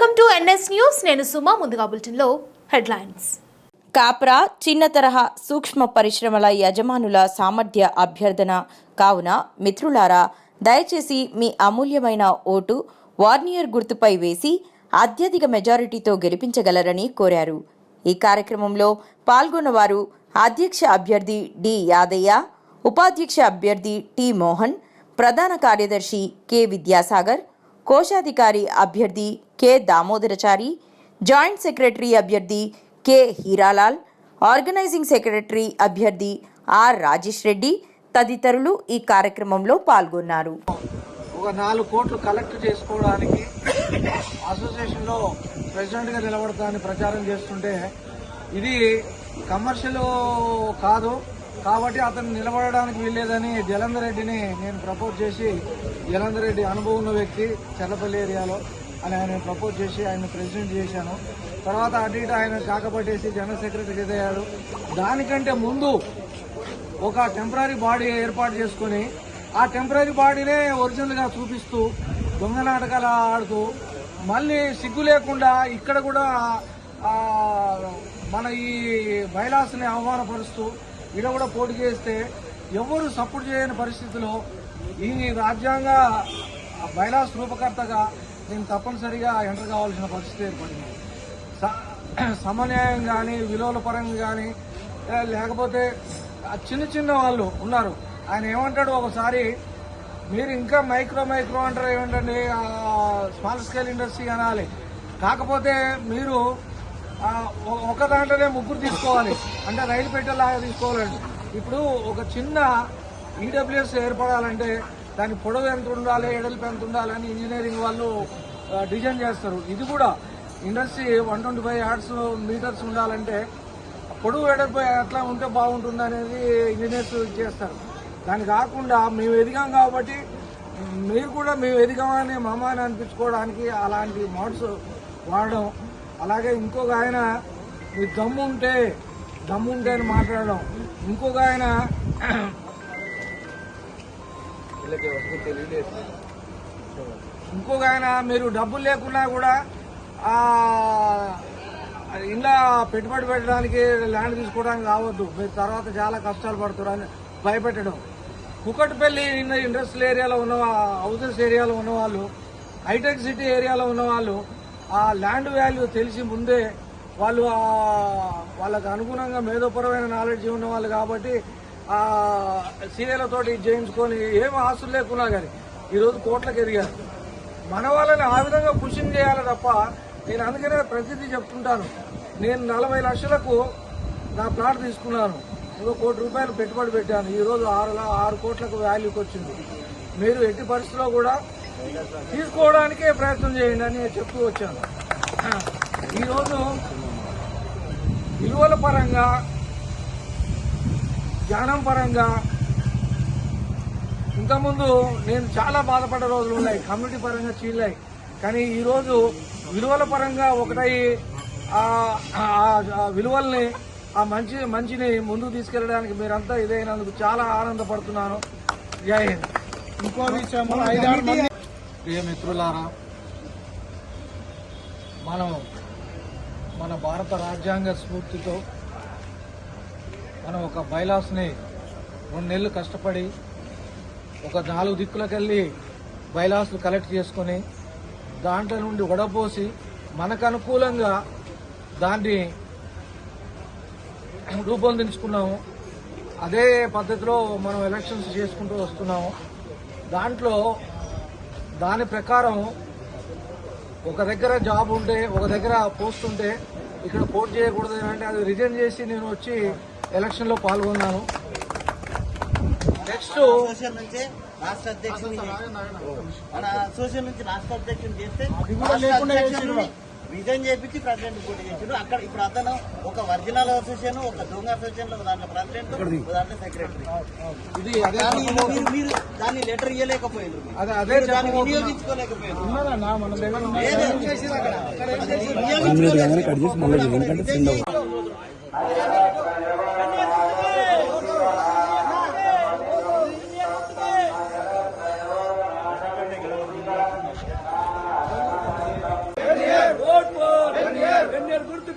Welcome to NS news. నేను సుమా ముందుగా బులెటిన్లో హెడ్లైన్స్. కాప్రా చిన్న తరహా సూక్ష్మ పరిశ్రమల యజమానుల సామర్థ్య అభ్యర్థన. కావున మిత్రులారా దయచేసి మీ అమూల్యమైన ఓటు వార్నియర్ గుర్తుపై వేసి అత్యధిక మెజారిటీతో గెలిపించగలరని కోరారు. ఈ కార్యక్రమంలో పాల్గొన్నవారు అధ్యక్ష అభ్యర్థి డి యాదయ్య ఉపాధ్యక్ష అభ్యర్థి టి మోహన్ ప్రధాన కార్యదర్శి కె విద్యాసాగర్ కోశాధికారి అభ్యర్థి కె. దామోదరచారి జాయింట్ సెక్రటరీ అభ్యర్థి కె. హీరాలాల్ ఆర్గనైజింగ్ సెక్రటరీ అభ్యర్థి ఆర్. రాజేష్ రెడ్డి తదితరులు ఈ కార్యక్రమంలో పాల్గొన్నారు. ఒక నాలుగు కోట్లు కలెక్ట్ చేసుకోవడానికి అసోసియేషన్లో ప్రెసిడెంట్గా నిలబడతానని ప్రచారం చేస్తుంటే ఇది కమర్షియల్ కాదు కాబట్టి అతను నిలబడడానికి వీల్లేదని జలంధర్ రెడ్డిని నేను ప్రపోజ్ చేసి జలంధర్ రెడ్డి అనుభవం ఉన్న వ్యక్తి చెల్లపల్లి ఏరియాలో అని ఆయన ప్రపోజ్ చేసి ఆయన ప్రెసిడెంట్ చేశాను. తర్వాత అటు ఇటు ఆయన కాకపట్టేసి జనరల్ సెక్రటరీ అయ్యాడు దానికంటే ముందు ఒక టెంపరీ బాడీ ఏర్పాటు చేసుకొని ఆ టెంపరీ బాడీనే ఒరిజినల్గా చూపిస్తూ దొంగ నాటకాలు ఆడుతూ మళ్ళీ సిగ్గు లేకుండా ఇక్కడ కూడా మన ఈ బైలాస్ని అవమానపరుస్తూ ఈడ కూడా పోటీ చేస్తే ఎవరు సపోర్ట్ చేయని పరిస్థితిలో ఈ రాజ్యాంగ బైలాస్ రూపకర్తగా నేను తప్పనిసరిగా ఎంటర్ కావాల్సిన పరిస్థితి ఏర్పడింది. స- సమన్యాయం కానీ విలువల పరంగా కానీ లేకపోతే చిన్న చిన్న వాళ్ళు ఉన్నారు. ఆయన ఏమంటాడు ఒకసారి మీరు ఇంకా మైక్రో మైక్రో అంటారు ఏమిటండి? స్మాల్ స్కేల్ ఇండస్ట్రీ అనాలి. కాకపోతే మీరు ఒక దాంట్లోనే ముగ్గురు తీసుకోవాలి. అంటే రైలు పెట్టేలాగా తీసుకోవాలండి. ఇప్పుడు ఒక చిన్న ఈడబ్ల్యూఎస్ ఏర్పడాలంటే దాని పొడవు ఎంత ఉండాలి ఎడల్పు ఎంత ఉండాలి అని ఇంజనీరింగ్ వాళ్ళు డిజైన్ చేస్తారు. ఇది కూడా industry one twenty five yards metres ఉండాలంటే పొడవు ఎడల్పు ఎట్లా ఉంటే బాగుంటుంది అనేది ఇంజనీర్స్ చేస్తారు. దాని కాకుండా మేము ఎదిగాం కాబట్టి మీరు కూడా మేము ఎదిగామని మమ్మల్ని అనిపించుకోవడానికి అలాంటి మోడ్స్ వాడడం అలాగే ఇంకొక ఆయన మీ దమ్ము ఉంటే దమ్ము ఉంటే అని మాట్లాడడం. ఇంకొక ఆయన ఇంకొక ఆయన మీరు డబ్బులు లేకున్నా కూడా ఇలా ఇంట్లో పెట్టుబడి పెట్టడానికి ల్యాండ్ తీసుకోవడానికి కావద్దు మీరు తర్వాత చాలా కష్టాలు పడుతున్నారు అని భయపెట్టడం. కుకట్పల్లి ఇండస్ట్రియల్ ఏరియాలో ఉన్న హౌసెస్ ఏరియాలో ఉన్నవాళ్ళు హైటెక్ సిటీ ఏరియాలో ఉన్నవాళ్ళు ఆ ల్యాండ్ వాల్యూ తెలిసి ముందే వాళ్ళు వాళ్ళకు అనుగుణంగా మేధోపరమైన నాలెడ్జ్ ఉన్న వాళ్ళు కాబట్టి ఆ సీఏలతోటి చేయించుకొని ఏం ఆస్తులు లేకున్నా కానీ ఈరోజు కోట్లకు ఎదిగారు. మన వాళ్ళని ఆ విధంగా పుషింగ్ చేయాలి తప్ప నేను అందుకనే ప్రసిద్ధి చెప్తుంటాను. నేను నలభై లక్షలకు నా ప్లాట్ తీసుకున్నాను. ఒక కోటి రూపాయలు పెట్టుబడి పెట్టాను. ఈరోజు ఆరు ఆరు కోట్లకు వాల్యూకి వచ్చింది. మీరు ఎట్టి పరిస్థితిలో కూడా తీసుకోవడానికే ప్రయత్నం చేయండి అని చెప్తూ వచ్చాను. ఈరోజు విలువల పరంగా జ్ఞానం పరంగా ఇంతకుముందు నేను చాలా బాధపడ్డ రోజులు ఉన్నాయి. కమ్యూనిటీ పరంగా చీలాయి కానీ ఈరోజు విలువల పరంగా ఒకటై ఆ ఆ- ఆ విలువల్ని ఆ మంచి మంచిని ముందుకు తీసుకెళ్ళడానికి మీరంతా ఇదైనందుకు చాలా ఆనందపడుతున్నాను. జై హింద్. ఇంకో విషయం ఐదారు ప్రియ మిత్రులారా మనం మన భారత రాజ్యాంగ స్ఫూర్తితో మనం ఒక బైలాస్ని రెండు నెలలు కష్టపడి ఒక నాలుగు దిక్కులకెళ్ళి బైలాస్లు కలెక్ట్ చేసుకొని దాంట్లో నుండి వడపోసి మనకు అనుకూలంగా దాన్ని రూపొందించుకున్నాము. అదే పద్ధతిలో మనం ఎలక్షన్స్ చేసుకుంటూ వస్తున్నాము. దాంట్లో దాని ప్రకారం ఒక దగ్గర జాబ్ ఉంటే ఒక దగ్గర పోస్ట్ ఉంటే ఇక్కడ పోటీ చేయకూడదు అంటే అది రిజైన్ చేసి నేను వచ్చి ఎలక్షన్లో పాల్గొన్నాను. నెక్స్ట్ రాష్ట్ర అధ్యక్షుని మన అసోసియేషన్ నుంచి రాష్ట్ర అధ్యక్షుని చేస్తే రిజైన్ చేపించి ప్రెసిడెంట్ పోటీ చేసిండు. అక్కడ ఇప్పుడు అతను ఒక ఒరిజినల్ అసోసియేషన్ ఒక దొంగ అసోసియేషన్ ఒక దాంట్లో ప్రెసిడెంట్ ఒక దాంట్లో సెక్రటరీ ఇది. మీరు- మీరు దాన్ని లెటర్ ఇవ్వలేకపోయారు దాన్ని. వినియోగించుకోలేకపోయారు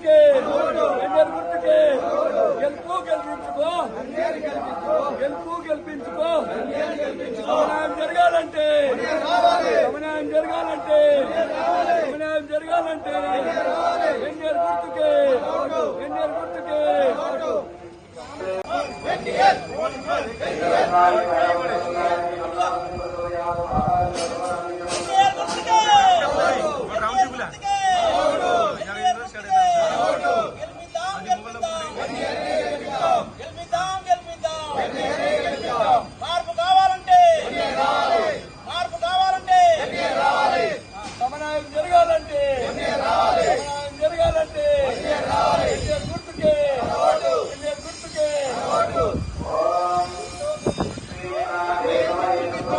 గుర్తుకే గుర్తుకే గెలుపు గెలిపించుకో. గెలుపు గెలిపించుకో. జరగాలంటే జరగాలంటే సమన్యాయం జరగాలంటే